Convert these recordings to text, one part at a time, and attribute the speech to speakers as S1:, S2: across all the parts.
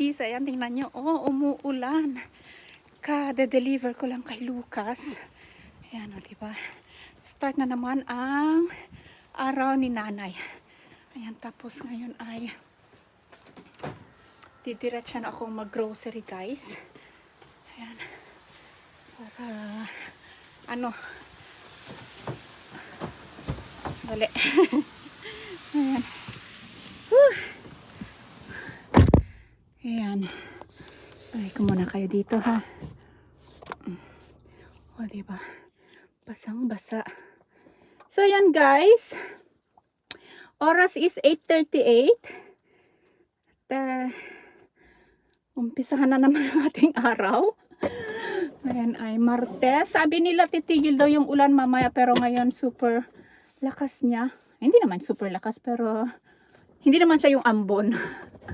S1: mamamshis. Ayan, tingnan nyo. Oh, umuulan. Kada-deliver ko lang kay Lucas. Ayan, o, diba? Start na naman ang araw ni nanay. Ayan, tapos ngayon ay didiretso na ako mag-grocery, guys. Ayan. Para, ano, dali. Ayan. Whew. Ayan. Ay, ko muna kayo dito, ha? O, diba? Basang-basa. So, ayan, guys. Oras is 8.38. At, uh, umpisahan na naman ang ating araw. Ayan ay Martes. Sabi nila titigil daw yung ulan mamaya pero ngayon super lakas niya. Hindi naman super lakas pero hindi naman siya yung ambon.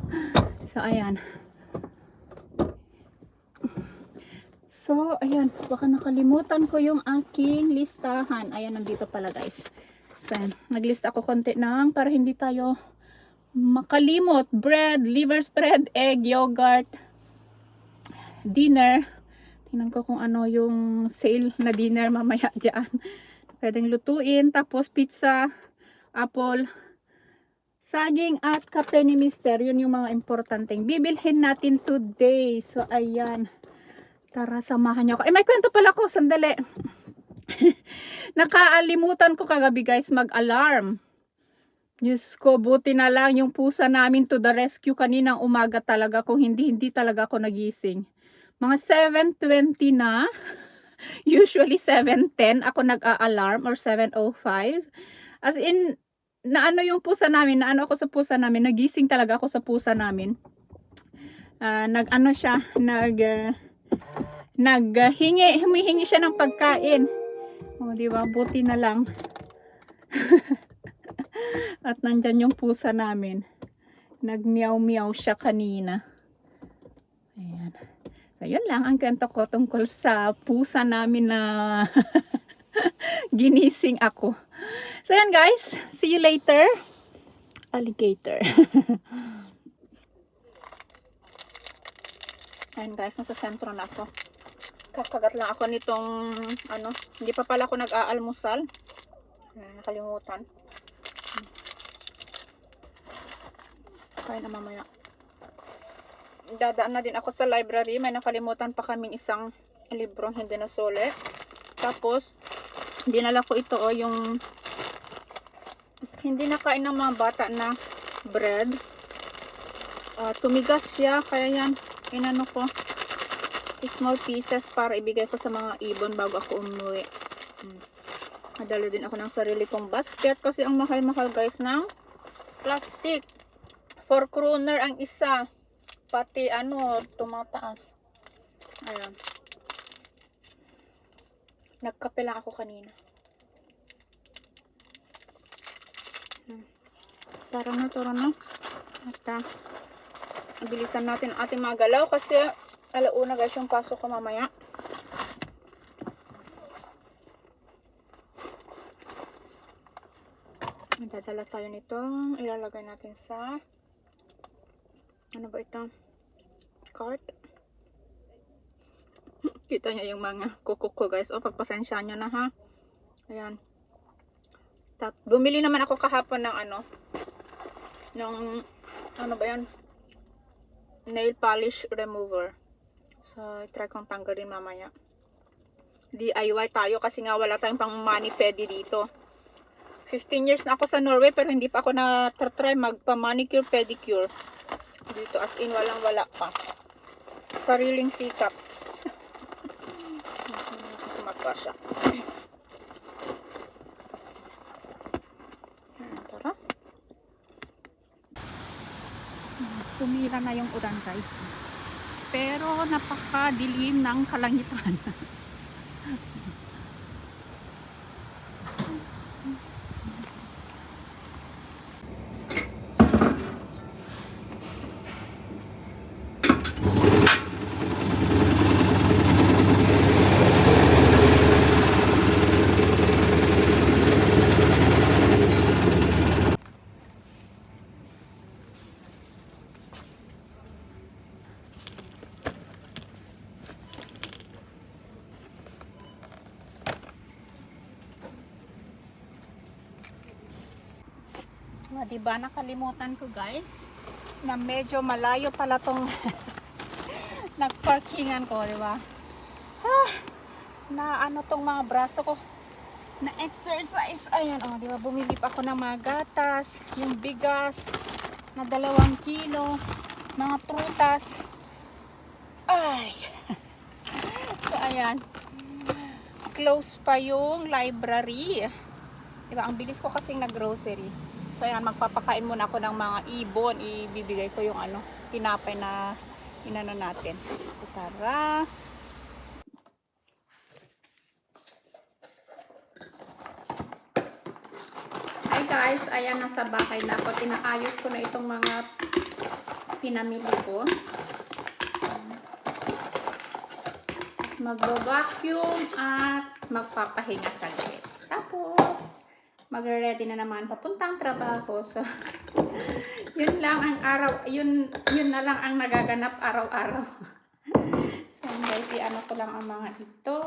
S1: so ayan. So ayan, baka nakalimutan ko yung aking listahan. Ayan, nandito pala guys. So ayan, naglista ako konti ng para hindi tayo makalimot. Bread, liver spread, egg, yogurt, dinner. Tingnan ko kung ano yung sale na dinner mamaya dyan. Pwedeng lutuin. Tapos pizza, apple, saging at kape ni Mister. Yun yung mga importanteng bibilhin natin today. So, ayan. Tara, samahan niyo ako. Eh, may kwento pala ko. Sandali. Nakaalimutan ko kagabi guys mag-alarm. Diyos ko, buti na lang yung pusa namin to the rescue kaninang umaga talaga. Kung hindi, hindi talaga ako nagising. Mga 7.20 na. Usually 7.10 ako nag-a-alarm or 7.05. As in, naano yung pusa namin, naano ako sa pusa namin, nagising talaga ako sa pusa namin. Ah, nag-ano siya, nag... ah, naghingi, humihingi siya ng pagkain. O, di ba? Buti na lang. At nandyan yung pusa namin. Nagmiyaw-miyaw siya kanina. Ayan. Ayun lang ang kwento ko tungkol sa pusa namin na ginising ako. So yan guys, see you later. Alligator. Ayan guys, nasa sentro na ako. Kakagat lang ako nitong ano, hindi pa pala ako nag-aalmusal. Nakalimutan. Kaya na mamaya. Dadaan na din ako sa library. May nakalimutan pa kaming isang librong hindi na sole. Tapos, dinala ko ito o yung hindi nakain ng mga bata na bread. Ah, tumigas siya. Kaya yan, inano ko small pieces para ibigay ko sa mga ibon bago ako umuwi. Hmm. Nadala din ako ng sarili kong basket kasi ang mahal-mahal guys ng plastic. 4 kroner ang isa. Pati ano, tumataas. Ayan. Nagkape lang ako kanina. Hmm. Tara na, tara na. At uh, bilisan natin ating mga galaw kasi alauna guys yung pasok ko mamaya. Magdadala tayo nito. Ilalagay natin sa ano ba ito? Cart. Kita niya yung mga kukuk ko guys. O pagpasensya nyo na ha. Ayan. Tap, bumili naman ako kahapon ng ano ng ano ba yan? Nail polish remover. So, try kong tanggalin mamaya. DIY tayo kasi nga wala tayong pang mani pedi dito. 15 years na ako sa Norway pero hindi pa ako na-try magpa-manicure pedicure. Dito as in walang wala pa. Sariling sikap. Sumagpa siya. Hmm, Tara. Tumira na yung ulan guys. Pero napakadilim ng kalangitan. O, diba, nakalimutan ko guys, na medyo malayo pala tong nagparkingan ko, diba? Ah, na ano tong mga braso ko, na exercise. Ayan, o, diba, bumili pa ako ng mga gatas, yung bigas, na dalawang kilo, mga prutas. Ay! so, ayan. Close pa yung library. Diba, ang bilis ko kasing nag-grocery. So, ayan, magpapakain muna ako ng mga ibon. Ibibigay ko yung ano, tinapay na inano natin. So, tara. Hi guys, ayan, nasa bahay na ako. Tinaayos ko na itong mga pinamili ko. Magbo-vacuum at magpapahinga saglit. Tapos, magre-ready na naman papuntang trabaho. So, yun lang ang araw, yun, yun na lang ang nagaganap araw-araw. so, guys, i-ano ko lang ang mga ito.